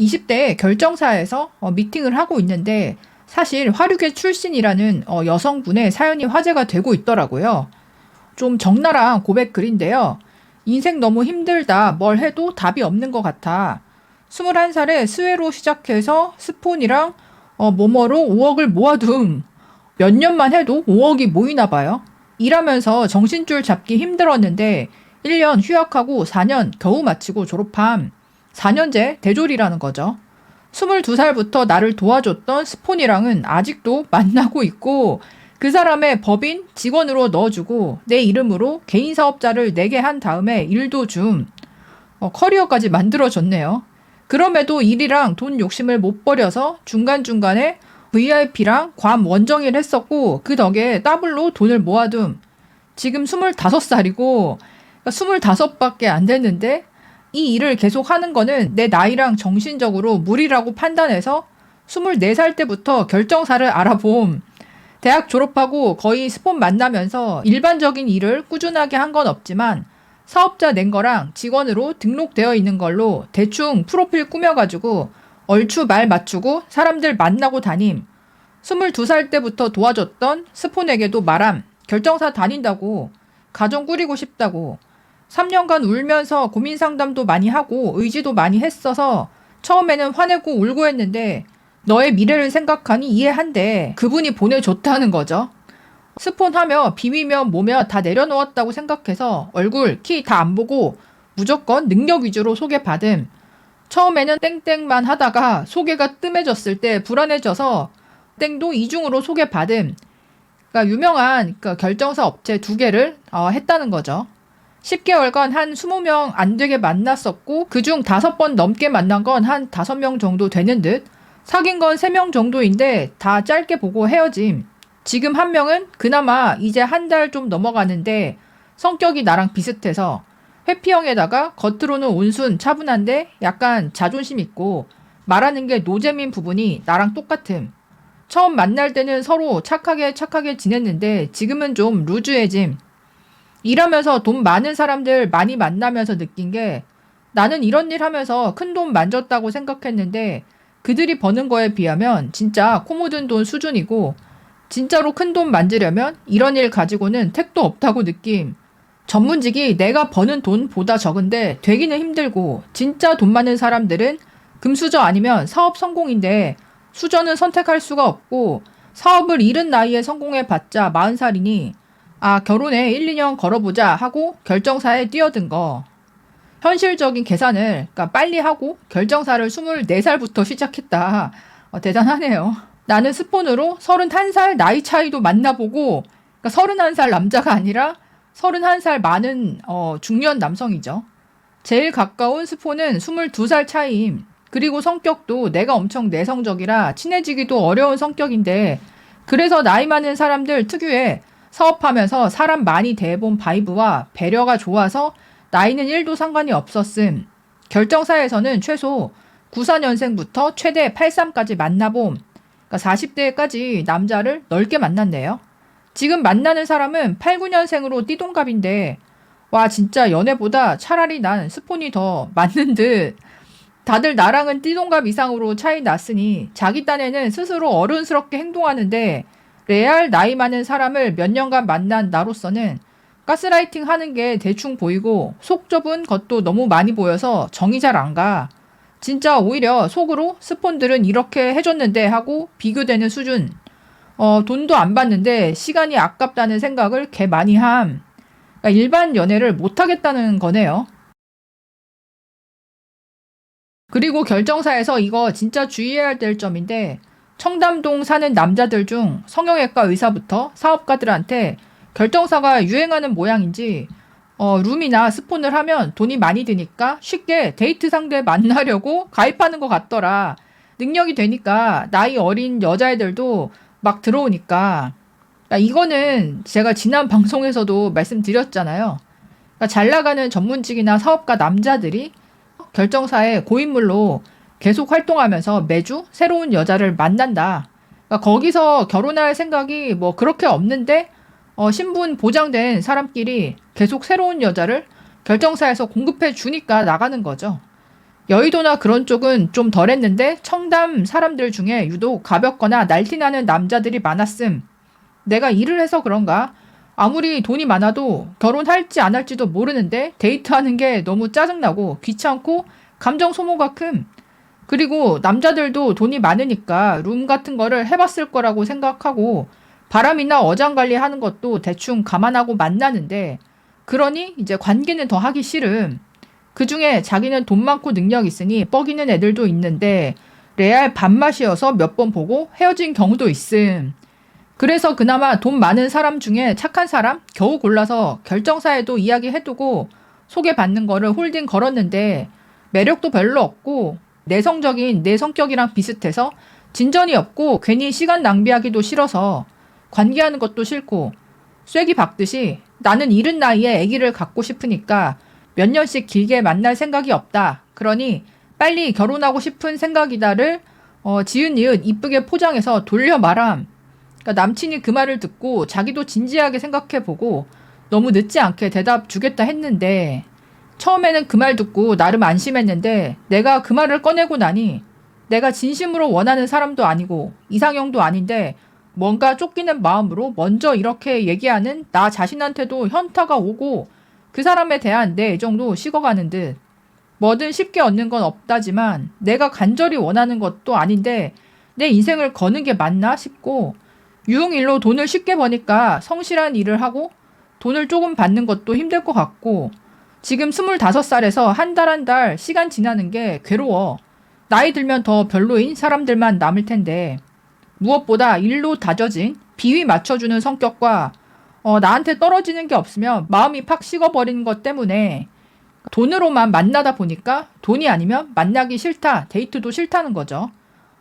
20대 결정사에서 어, 미팅을 하고 있는데 사실 화류계 출신이라는 어, 여성분의 사연이 화제가 되고 있더라고요. 좀 적나라한 고백 글인데요. 인생 너무 힘들다. 뭘 해도 답이 없는 것 같아. 21살에 스웨로 시작해서 스폰이랑 어, 모모로 5억을 모아둠. 몇 년만 해도 5억이 모이나 봐요. 일하면서 정신줄 잡기 힘들었는데 1년 휴학하고 4년 겨우 마치고 졸업함. 4년제 대졸이라는 거죠. 22살부터 나를 도와줬던 스폰이랑은 아직도 만나고 있고 그 사람의 법인 직원으로 넣어주고 내 이름으로 개인 사업자를 내게 한 다음에 일도 줌 어, 커리어까지 만들어줬네요. 그럼에도 일이랑 돈 욕심을 못 버려서 중간중간에 VIP랑 괌 원정일 했었고 그 덕에 더블로 돈을 모아둠. 지금 25살이고 25밖에 안 됐는데 이 일을 계속 하는 거는 내 나이랑 정신적으로 무리라고 판단해서 24살 때부터 결정사를 알아봄. 대학 졸업하고 거의 스폰 만나면서 일반적인 일을 꾸준하게 한 건 없지만 사업자 낸 거랑 직원으로 등록되어 있는 걸로 대충 프로필 꾸며가지고 얼추 말 맞추고 사람들 만나고 다님. 22살 때부터 도와줬던 스폰에게도 말함. 결정사 다닌다고. 가정 꾸리고 싶다고. 3년간 울면서 고민 상담도 많이 하고 의지도 많이 했어서 처음에는 화내고 울고 했는데 너의 미래를 생각하니 이해한대. 그분이 보내줬다는 거죠. 스폰하며 비위며 뭐며 다 내려놓았다고 생각해서 얼굴, 키 다 안 보고 무조건 능력 위주로 소개받음. 처음에는 땡땡만 하다가 소개가 뜸해졌을 때 불안해져서 땡도 이중으로 소개받음. 그러니까 유명한 그러니까 결정사 업체 두 개를 어, 했다는 거죠. 10개월간 한 20명 안 되게 만났었고 그중 5번 넘게 만난 건 한 5명 정도 되는 듯 사귄 건 3명 정도인데 다 짧게 보고 헤어짐. 지금 한 명은 그나마 이제 한 달 좀 넘어가는데 성격이 나랑 비슷해서 회피형에다가 겉으로는 온순 차분한데 약간 자존심 있고 말하는 게 노잼인 부분이 나랑 똑같음. 처음 만날 때는 서로 착하게 착하게 지냈는데 지금은 좀 루즈해짐. 일하면서 돈 많은 사람들 많이 만나면서 느낀 게 나는 이런 일 하면서 큰 돈 만졌다고 생각했는데 그들이 버는 거에 비하면 진짜 코 묻은 돈 수준이고 진짜로 큰 돈 만지려면 이런 일 가지고는 택도 없다고 느낌. 전문직이 내가 버는 돈보다 적은데 되기는 힘들고 진짜 돈 많은 사람들은 금수저 아니면 사업 성공인데 수저는 선택할 수가 없고 사업을 이른 나이에 성공해 봤자 40살이니 아 결혼에 1, 2년 걸어보자 하고 결정사에 뛰어든 거. 현실적인 계산을 그러니까 빨리 하고 결정사를 24살부터 시작했다. 어, 대단하네요. 나는 스폰으로 31살 나이 차이도 만나보고 그러니까 31살 남자가 아니라 31살 많은 어, 중년 남성이죠. 제일 가까운 스폰은 22살 차이임. 그리고 성격도 내가 엄청 내성적이라 친해지기도 어려운 성격인데 그래서 나이 많은 사람들 특유의 사업하면서 사람 많이 대본 바이브와 배려가 좋아서 나이는 1도 상관이 없었음. 결정사에서는 최소 94년생부터 최대 83까지 만나봄. 그러니까 40대까지 남자를 넓게 만났네요. 지금 만나는 사람은 8, 9년생으로 띠동갑인데 와 진짜 연애보다 차라리 난 스폰이 더 맞는 듯. 다들 나랑은 띠동갑 이상으로 차이 났으니 자기 딴에는 스스로 어른스럽게 행동하는데 레알 나이 많은 사람을 몇 년간 만난 나로서는 가스라이팅 하는 게 대충 보이고 속 좁은 것도 너무 많이 보여서 정이 잘 안 가. 진짜 오히려 속으로 스폰들은 이렇게 해줬는데 하고 비교되는 수준. 어, 돈도 안 받는데 시간이 아깝다는 생각을 개 많이 함. 그러니까 일반 연애를 못 하겠다는 거네요. 그리고 결정사에서 이거 진짜 주의해야 될 점인데 청담동 사는 남자들 중 성형외과 의사부터 사업가들한테 결정사가 유행하는 모양인지 어, 룸이나 스폰을 하면 돈이 많이 드니까 쉽게 데이트 상대 만나려고 가입하는 것 같더라. 능력이 되니까 나이 어린 여자애들도 막 들어오니까. 그러니까 이거는 제가 지난 방송에서도 말씀드렸잖아요. 그러니까 잘 나가는 전문직이나 사업가 남자들이 결정사에 고인물로 계속 활동하면서 매주 새로운 여자를 만난다. 그러니까 거기서 결혼할 생각이 뭐 그렇게 없는데 어, 신분 보장된 사람끼리 계속 새로운 여자를 결정사에서 공급해 주니까 나가는 거죠. 여의도나 그런 쪽은 좀 덜했는데 청담 사람들 중에 유독 가볍거나 날티나는 남자들이 많았음. 내가 일을 해서 그런가? 아무리 돈이 많아도 결혼할지 안 할지도 모르는데 데이트하는 게 너무 짜증나고 귀찮고 감정 소모가 큼. 그리고 남자들도 돈이 많으니까 룸 같은 거를 해봤을 거라고 생각하고 바람이나 어장 관리하는 것도 대충 감안하고 만나는데 그러니 이제 관계는 더 하기 싫음. 그 중에 자기는 돈 많고 능력 있으니 뻐기는 애들도 있는데 레알 밥맛이어서 몇 번 보고 헤어진 경우도 있음. 그래서 그나마 돈 많은 사람 중에 착한 사람 겨우 골라서 결정사에도 이야기해두고 소개받는 거를 홀딩 걸었는데 매력도 별로 없고 내성적인 내 성격이랑 비슷해서 진전이 없고 괜히 시간 낭비하기도 싫어서 관계하는 것도 싫고 쐐기 박듯이 나는 이른 나이에 아기를 갖고 싶으니까 몇 년씩 길게 만날 생각이 없다. 그러니 빨리 결혼하고 싶은 생각이다를 어, 지은 이은 이쁘게 포장해서 돌려 말함. 그러니까 남친이 그 말을 듣고 자기도 진지하게 생각해보고 너무 늦지 않게 대답 주겠다 했는데 처음에는 그 말 듣고 나름 안심했는데 내가 그 말을 꺼내고 나니 내가 진심으로 원하는 사람도 아니고 이상형도 아닌데 뭔가 쫓기는 마음으로 먼저 이렇게 얘기하는 나 자신한테도 현타가 오고 그 사람에 대한 내 애정도 식어가는 듯. 뭐든 쉽게 얻는 건 없다지만 내가 간절히 원하는 것도 아닌데 내 인생을 거는 게 맞나 싶고 유흥일로 돈을 쉽게 버니까 성실한 일을 하고 돈을 조금 받는 것도 힘들 것 같고 지금 25살에서 한 달 한 달 시간 지나는 게 괴로워. 나이 들면 더 별로인 사람들만 남을 텐데 무엇보다 일로 다져진 비위 맞춰주는 성격과 어, 나한테 떨어지는 게 없으면 마음이 팍 식어버리는 것 때문에 돈으로만 만나다 보니까 돈이 아니면 만나기 싫다, 데이트도 싫다는 거죠.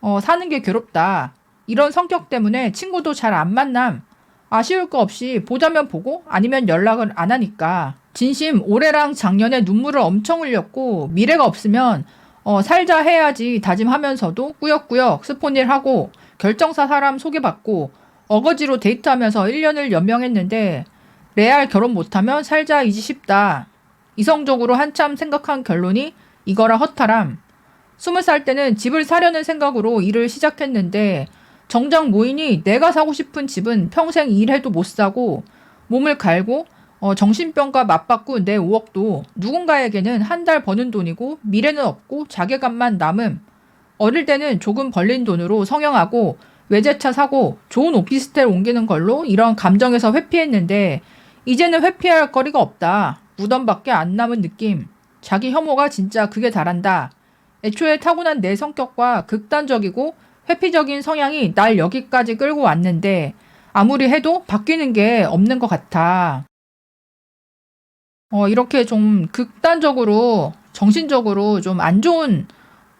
어, 사는 게 괴롭다. 이런 성격 때문에 친구도 잘 안 만남. 아쉬울 거 없이 보자면 보고 아니면 연락을 안 하니까. 진심 올해랑 작년에 눈물을 엄청 흘렸고 미래가 없으면 어, 살자 해야지 다짐하면서도 꾸역꾸역 스폰일 하고 결정사 사람 소개받고 어거지로 데이트하면서 1년을 연명했는데 레알 결혼 못하면 살자 이지 싶다. 이성적으로 한참 생각한 결론이 이거라 허탈함. 스무 살 때는 집을 사려는 생각으로 일을 시작했는데 정작 모이니 내가 사고 싶은 집은 평생 일해도 못 사고 몸을 갈고 어, 정신병과 맞받고 내 5억도 누군가에게는 한 달 버는 돈이고 미래는 없고 자괴감만 남음. 어릴 때는 조금 벌린 돈으로 성형하고 외제차 사고 좋은 오피스텔 옮기는 걸로 이런 감정에서 회피했는데 이제는 회피할 거리가 없다. 무덤밖에 안 남은 느낌. 자기 혐오가 진짜 그게 다란다. 애초에 타고난 내 성격과 극단적이고 회피적인 성향이 날 여기까지 끌고 왔는데 아무리 해도 바뀌는 게 없는 것 같아. 어, 이렇게 좀 극단적으로 정신적으로 좀 안 좋은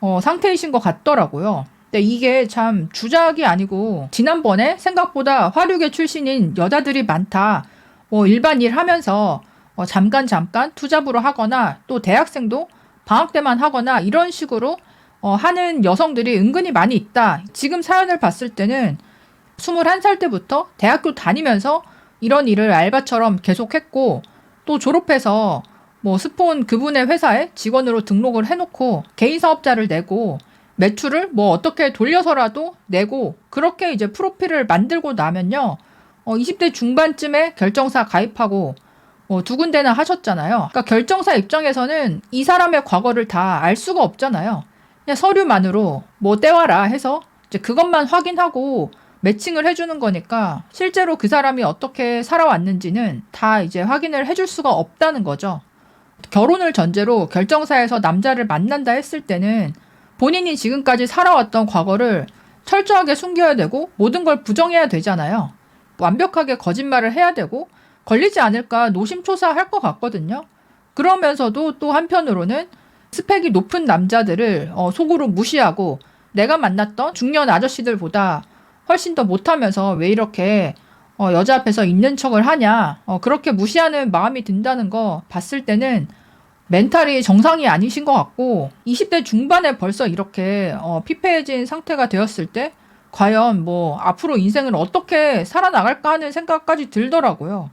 어, 상태이신 것 같더라고요. 근데 이게 참 주작이 아니고 지난번에 생각보다 화류계 출신인 여자들이 많다. 뭐 일반 일 하면서 어, 잠깐 잠깐 투잡으로 하거나 또 대학생도 방학 때만 하거나 이런 식으로 어, 하는 여성들이 은근히 많이 있다. 지금 사연을 봤을 때는 21살 때부터 대학교 다니면서 이런 일을 알바처럼 계속했고 또 졸업해서 뭐 스폰 그분의 회사에 직원으로 등록을 해놓고 개인 사업자를 내고 매출을 뭐 어떻게 돌려서라도 내고 그렇게 이제 프로필을 만들고 나면요. 어, 20대 중반쯤에 결정사 가입하고 어, 두 군데나 하셨잖아요. 그러니까 결정사 입장에서는 이 사람의 과거를 다 알 수가 없잖아요. 그냥 서류만으로 뭐 떼와라 해서 이제 그것만 확인하고 매칭을 해주는 거니까 실제로 그 사람이 어떻게 살아왔는지는 다 이제 확인을 해줄 수가 없다는 거죠. 결혼을 전제로 결정사에서 남자를 만난다 했을 때는 본인이 지금까지 살아왔던 과거를 철저하게 숨겨야 되고 모든 걸 부정해야 되잖아요. 완벽하게 거짓말을 해야 되고 걸리지 않을까 노심초사할 것 같거든요. 그러면서도 또 한편으로는 스펙이 높은 남자들을 어, 속으로 무시하고 내가 만났던 중년 아저씨들보다 훨씬 더 못하면서 왜 이렇게 어, 여자 앞에서 있는 척을 하냐 어, 그렇게 무시하는 마음이 든다는 거 봤을 때는 멘탈이 정상이 아니신 것 같고 20대 중반에 벌써 이렇게 어, 피폐해진 상태가 되었을 때 과연 뭐 앞으로 인생을 어떻게 살아나갈까 하는 생각까지 들더라고요.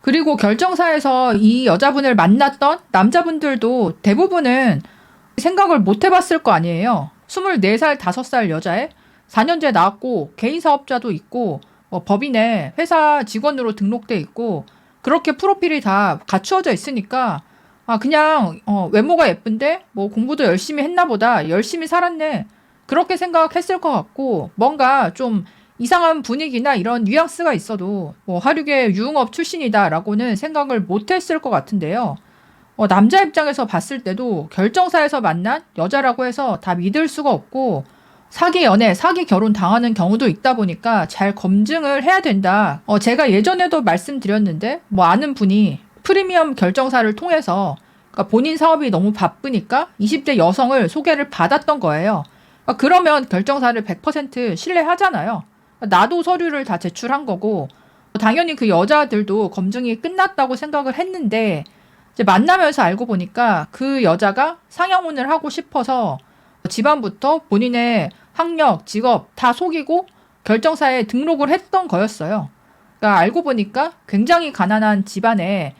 그리고 결정사에서 이 여자분을 만났던 남자분들도 대부분은 생각을 못 해봤을 거 아니에요. 24살, 5살 여자애 4년째 나왔고 개인 사업자도 있고 뭐 법인에 회사 직원으로 등록돼 있고 그렇게 프로필이 다 갖추어져 있으니까 아 그냥 어, 외모가 예쁜데 뭐 공부도 열심히 했나 보다 열심히 살았네 그렇게 생각했을 것 같고 뭔가 좀 이상한 분위기나 이런 뉘앙스가 있어도 뭐 하류계 유흥업 출신이다라고는 생각을 못했을 것 같은데요. 어, 남자 입장에서 봤을 때도 결정사에서 만난 여자라고 해서 다 믿을 수가 없고 사기 연애, 사기 결혼 당하는 경우도 있다 보니까 잘 검증을 해야 된다. 어, 제가 예전에도 말씀드렸는데 뭐 아는 분이 프리미엄 결정사를 통해서 그러니까 본인 사업이 너무 바쁘니까 20대 여성을 소개를 받았던 거예요. 그러니까 그러면 결정사를 100% 신뢰하잖아요. 그러니까 나도 서류를 다 제출한 거고 당연히 그 여자들도 검증이 끝났다고 생각을 했는데 이제 만나면서 알고 보니까 그 여자가 상여혼을 하고 싶어서 집안부터 본인의 학력, 직업 다 속이고 결정사에 등록을 했던 거였어요. 그러니까 알고 보니까 굉장히 가난한 집안에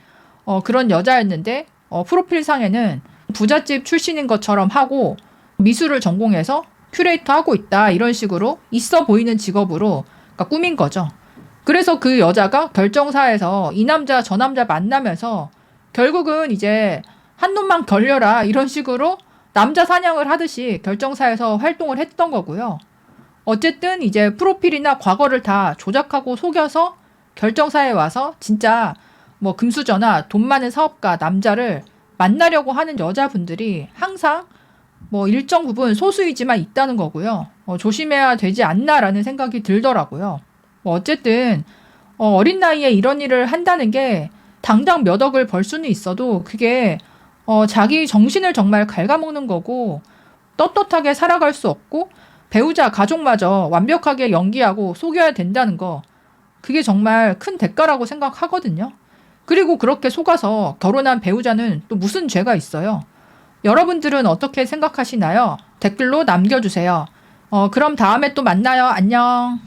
어, 그런 여자였는데 어, 프로필상에는 부잣집 출신인 것처럼 하고 미술을 전공해서 큐레이터 하고 있다 이런 식으로 있어 보이는 직업으로 그러니까 꾸민 거죠. 그래서 그 여자가 결정사에서 이 남자 저 남자 만나면서 결국은 이제 한 놈만 걸려라 이런 식으로 남자 사냥을 하듯이 결정사에서 활동을 했던 거고요. 어쨌든 이제 프로필이나 과거를 다 조작하고 속여서 결정사에 와서 진짜 뭐 금수저나 돈 많은 사업가 남자를 만나려고 하는 여자분들이 항상 뭐 일정 부분 소수이지만 있다는 거고요. 어, 조심해야 되지 않나라는 생각이 들더라고요. 뭐 어쨌든 어, 어린 나이에 이런 일을 한다는 게 당장 몇 억을 벌 수는 있어도 그게 어, 자기 정신을 정말 갉아먹는 거고 떳떳하게 살아갈 수 없고 배우자 가족마저 완벽하게 연기하고 속여야 된다는 거 그게 정말 큰 대가라고 생각하거든요. 그리고 그렇게 속아서 결혼한 배우자는 또 무슨 죄가 있어요? 여러분들은 어떻게 생각하시나요? 댓글로 남겨주세요. 어, 그럼 다음에 또 만나요. 안녕.